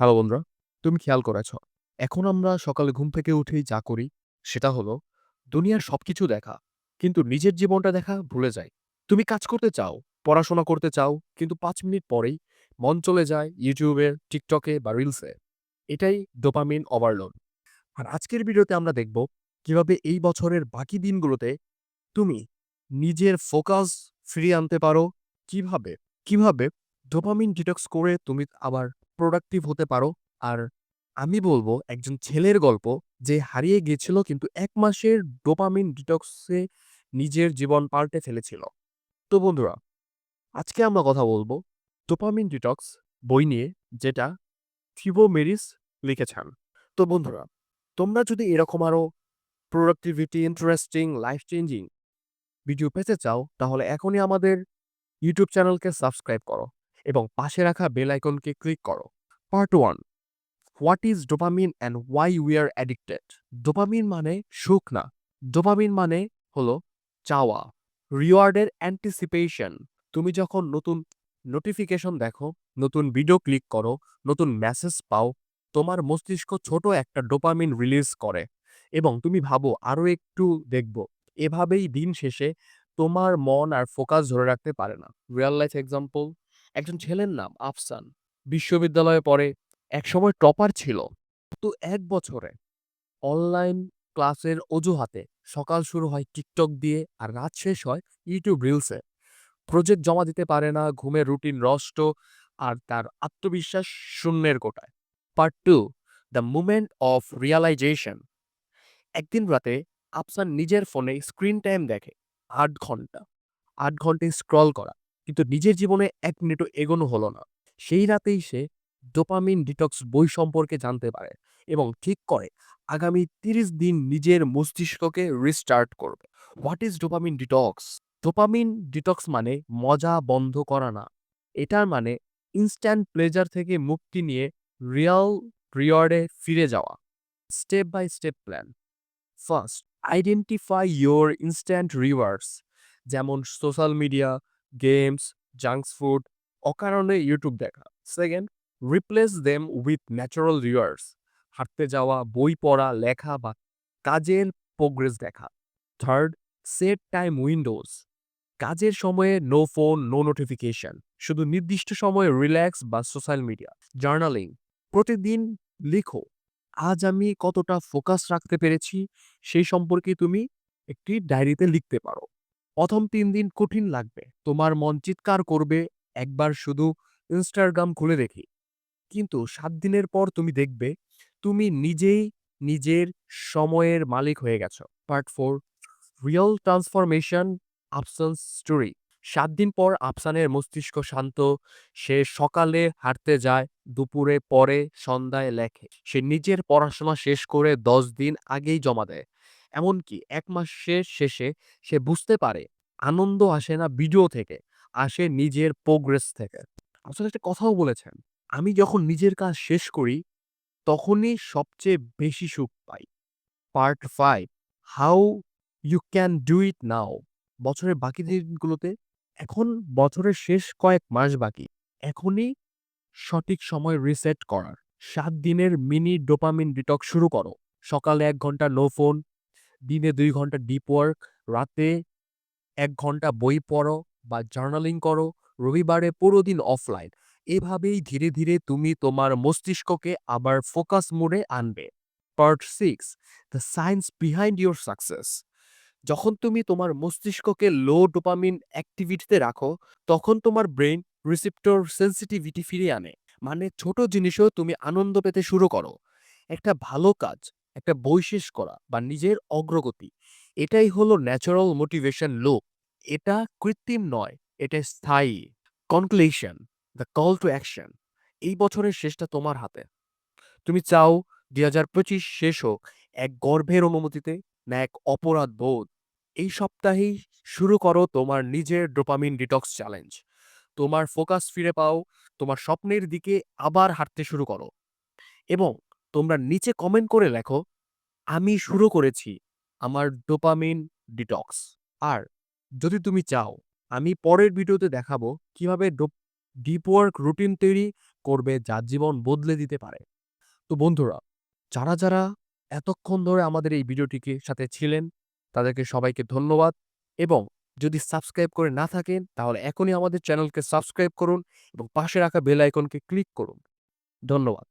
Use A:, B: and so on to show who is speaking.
A: Hello বন্ধুরা, তুমি খেয়াল করেছ, এখন আমরা সকালে ঘুম থেকে উঠেই যা করি, সেটা হলো দুনিয়ার সবকিছু দেখা, কিন্তু নিজের জীবনটা দেখা ভুলে যায় তুমি কাজ করতে চাও, পড়াশোনা করতে চাও, কিন্তু পাঁচ মিনিট পরেই মন চলে যায় YouTube টিকটকে বা রিলসে। এটাই ডোপামিন ওভারলোড। আর আজকের ভিডিওতে আমরা দেখব কীভাবে এই বছরের বাকি দিনগুলোতে তুমি নিজের ফোকাস ফিরিয়ে আনতে পারো, কীভাবে? কীভাবে ডোপামিন ডিটক্স করে তুমি আবার প্রোডাক্টিভ হতে পারো। আর আমি বলব একজন ছেলের গল্প যে হারিয়ে গিয়েছিল কিন্তু এক মাসের ডোপামিন ডিটক্সে নিজের জীবন পাল্টে ফেলেছিল। তো বন্ধুরা, আজকে আমরা কথা বলব ডোপামিন ডিটক্স বই নিয়ে যেটা থিবো মেরিস লিখেছেন। তো বন্ধুরা, তোমরা যদি এরকম আরও productivity, interesting, life changing video পেতে চাও তাহলে এখনই আমাদের ইউটিউব চ্যানেলকে সাবস্ক্রাইব করো এবং পাশে রাখা বেল আইকনকে ক্লিক করো। Part one what is dopamine and why we are addicted? Dopamine মানে সুখ না। ডোপামিন মানে হলো চাওয়া, রিওয়ার্ডের অ্যান্টিসিপেশন। তুমি যখন নতুন নোটিফিকেশন দেখো, নতুন ভিডিও ক্লিক করো, নতুন মেসেজ পাও, তোমার মস্তিষ্ক ছোট একটা ডোপামিন রিলিজ করে এবং তুমি ভাবো আরও একটু দেখব। এভাবেই দিন শেষে তোমার মন আর ফোকাস ধরে রাখতে পারে না। রিয়াল লাইফ এক্সাম্পল একজন ছেলের নাম আফসান। বিশ্ববিদ্যালয়ে পড়ে, একসময় টপার ছিল। তো এক বছরে অনলাইন ক্লাসের অজুহাতে সকাল শুরু হয় টিকটক দিয়ে আর রাত শেষ হয় ইউটিউব রিলসে। প্রজেক্ট জমা দিতে পারে না, ঘুমের রুটিন নষ্ট আর তার আত্মবিশ্বাস শূন্যের কোটায়। Part two the moment of realization একদিন রাতে আফসান নিজের ফোনে স্ক্রিন টাইম দেখে আট ঘণ্টা। আট ঘন্টায় স্ক্রল করা। কিন্তু নিজের জীবনে এক মিনিটও এগোনো হলো না। সেই রাতেই সে ডোপামিন ডিটক্স বই সম্পর্কে জানতে পারে এবং ঠিক করে আগামী ৩০ দিন নিজের মস্তিষ্ককে রিস্টার্ট করবে। What is dopamine detox? Dopamine detox মানে মজা বন্ধ করা না। এটার মানে ইনস্ট্যান্ট প্লেজার থেকে মুক্তি নিয়ে রিয়াল রিওয়ার্ডে ফিরে যাওয়া। Step by step plan. First identify your instant rewards যেমন social media, games, junks food, অকারণে ইউটিউব দেখা। Second replace them with natural rewards হাঁটতে যাওয়া, বই পড়া, লেখা বা কাজের প্রোগ্রেস দেখা। থার্ড সেট টাইম উইন্ডোজ কাজের সময়ে নো ফোন, নো নোটিফিকেশন। শুধু নির্দিষ্ট সময়ে রিল্যাক্স বা সোশ্যাল মিডিয়া। জার্নালিং প্রতিদিন লিখো, আজ আমি কতটা ফোকাস রাখতে পেরেছি সেই সম্পর্কে তুমি একটি ডায়েরিতে লিখতে পারো। প্রথম তিন দিন কঠিন লাগবে। তোমার মন চিৎকার করবে একবার শুধু ইনস্টাগ্রাম খুলে দেখি। কিন্তু সাত দিনের পর তুমি দেখবে তুমি নিজেই নিজের সময়ের মালিক হয়ে গেছো। Part four real transformation Afsan's story সাত দিন পর আফসানের মস্তিষ্ক শান্ত। সে সকালে হাঁটতে যায়, দুপুরে পরে সন্ধ্যায় লেখে। সে নিজের পড়াশোনা শেষ করে ১০ দিন আগেই জমা দেয়। এমনকি এক মাসের শেষে সে বুঝতে পারে আনন্দ আসে না ভিডিও থেকে, আসে নিজের প্রোগ্রেস থেকে। আসলে একটা কথাও বলেছেন, আমি যখন নিজের কাজ শেষ করি তখনই সবচেয়ে বেশি সুখ পাই। Part five how you can do it now বছরের বাকি দিনগুলোতে এখন বছরের শেষ কয়েক মাস বাকি। এখনই সঠিক সময় রিসেট করার। সাত দিনের মিনি ডোপামিন ডিটক শুরু করো। সকালে এক ঘণ্টা নো ফোন, দিনে দুই ঘণ্টা ডিপ ওয়ার্ক, রাতে এক ঘণ্টা বই পড়ো বা জার্নালিং করো, রবিবারে পুরো দিন অফলাইন। এভাবেই ধীরে ধীরে তুমি তোমার মস্তিষ্ককে আবার ফোকাস মোডে আনবে। Part six the science behind your success যখন তুমি তোমার মস্তিষ্ককে লো ডোপামিন অ্যাক্টিভিটিতে রাখো তখন তোমার ব্রেইন রিসিপ্টর সেন্সিটিভিটি ফিরিয়ে আনে। মানে ছোট জিনিসও তুমি আনন্দ পেতে শুরু করো। একটা ভালো কাজ, একটা বই শেষ করা বা নিজের অগ্রগতি এটাই হলো ন্যাচারাল মোটিভেশন লুপ। এটা কৃত্রিম নয়, এটা স্থায়ী। Conclusion the call to action এই বছরের শেষটা তোমার হাতে। তুমি চাও ২০২৫ শেষ হোক এক গর্ভের অনুমতিতে না এক অপরাধ বোধ? এই সপ্তাহেই শুরু করো তোমার নিজের ডোপামিন ডিটক্স চ্যালেঞ্জ। তোমার ফোকাস ফিরে পাও, তোমার স্বপ্নের দিকে আবার হাঁটতে শুরু করো। এবং তোমরা নিচে কমেন্ট করে লেখো, আমি শুরু করেছি আমার ডোপামিন ডিটক্স। আর যদি তুমি চাও আমি পরের ভিডিওতে দেখাবো কীভাবে ডোপ ওয়ার্ক রুটিন তৈরি করবে যার জীবন বদলে দিতে পারে। তো বন্ধুরা যারা যারা এতক্ষণ ধরে আমাদের এই ভিডিওটিকে সাথে ছিলেন তাদেরকে সবাইকে ধন্যবাদ। এবং যদি সাবস্ক্রাইব করে না থাকেন তাহলে এখনই আমাদের চ্যানেলকে সাবস্ক্রাইব করুন এবং পাশে রাখা বেল আইকনকে ক্লিক করুন। ধন্যবাদ।